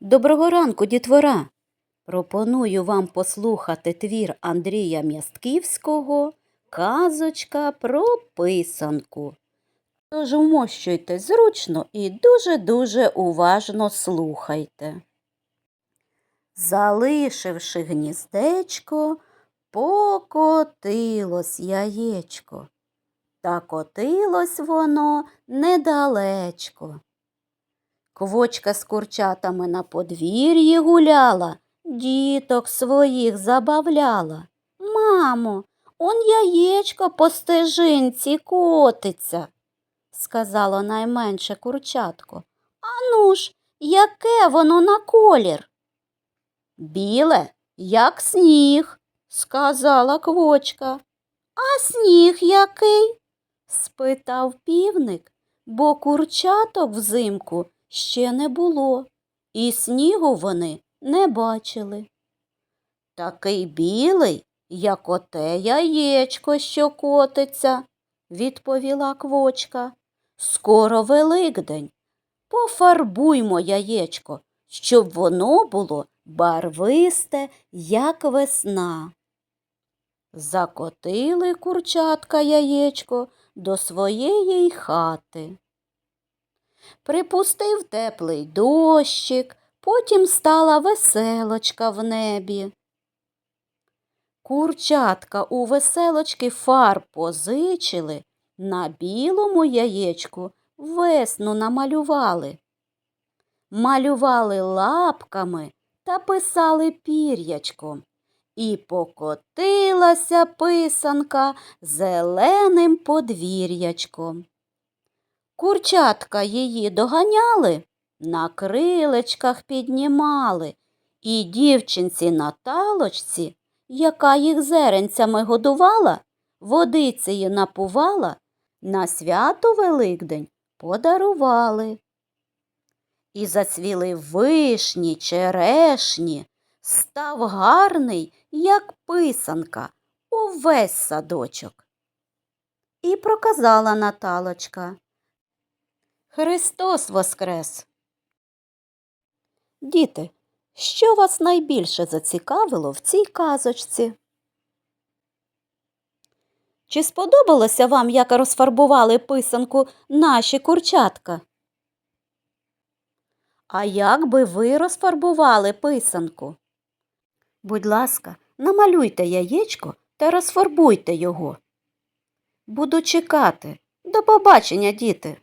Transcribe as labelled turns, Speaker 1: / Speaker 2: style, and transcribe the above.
Speaker 1: Доброго ранку, дітвора! Пропоную вам послухати твір Андрія М'ястківського Казочка про писанку. Тож вмощуйтесь зручно і дуже-дуже уважно слухайте. Залишивши гніздечко, покотилось яєчко. Та котилось воно недалечко. Квочка з курчатами на подвір'ї гуляла, діток своїх забавляла. Мамо, он яєчко по стежинці котиться, сказало найменше курчатко. Ану ж, яке воно на колір? Біле, як сніг, сказала квочка. А сніг який? спитав півник, бо курчаток взимку ще не було, і снігу вони не бачили. Такий білий, як оте яєчко, що котиться, відповіла квочка. Скоро Великдень. Пофарбуймо яєчко, щоб воно було барвисте, як весна. Закотили курчатка яєчко до своєї хати. Припустив теплий дощик, потім стала веселочка в небі. Курчатка у веселочки фарб позичили, на білому яєчку весну намалювали. Малювали лапками та писали пір'ячком. І покотилася писанка зеленим подвір'ячком. Курчатка її доганяли, на крилечках піднімали, і дівчинці Наталочці, яка їх зеренцями годувала, водицею напувала, на свято Великдень подарували. І зацвіли вишні, черешні, став гарний, як писанка, увесь садочок. І проказала Наталочка. Христос Воскрес! Діти, що вас найбільше зацікавило в цій казочці? Чи сподобалося вам, як розфарбували писанку наші курчатка? А як би ви розфарбували писанку? Будь ласка, намалюйте яєчко та розфарбуйте його. Буду чекати. До побачення, діти!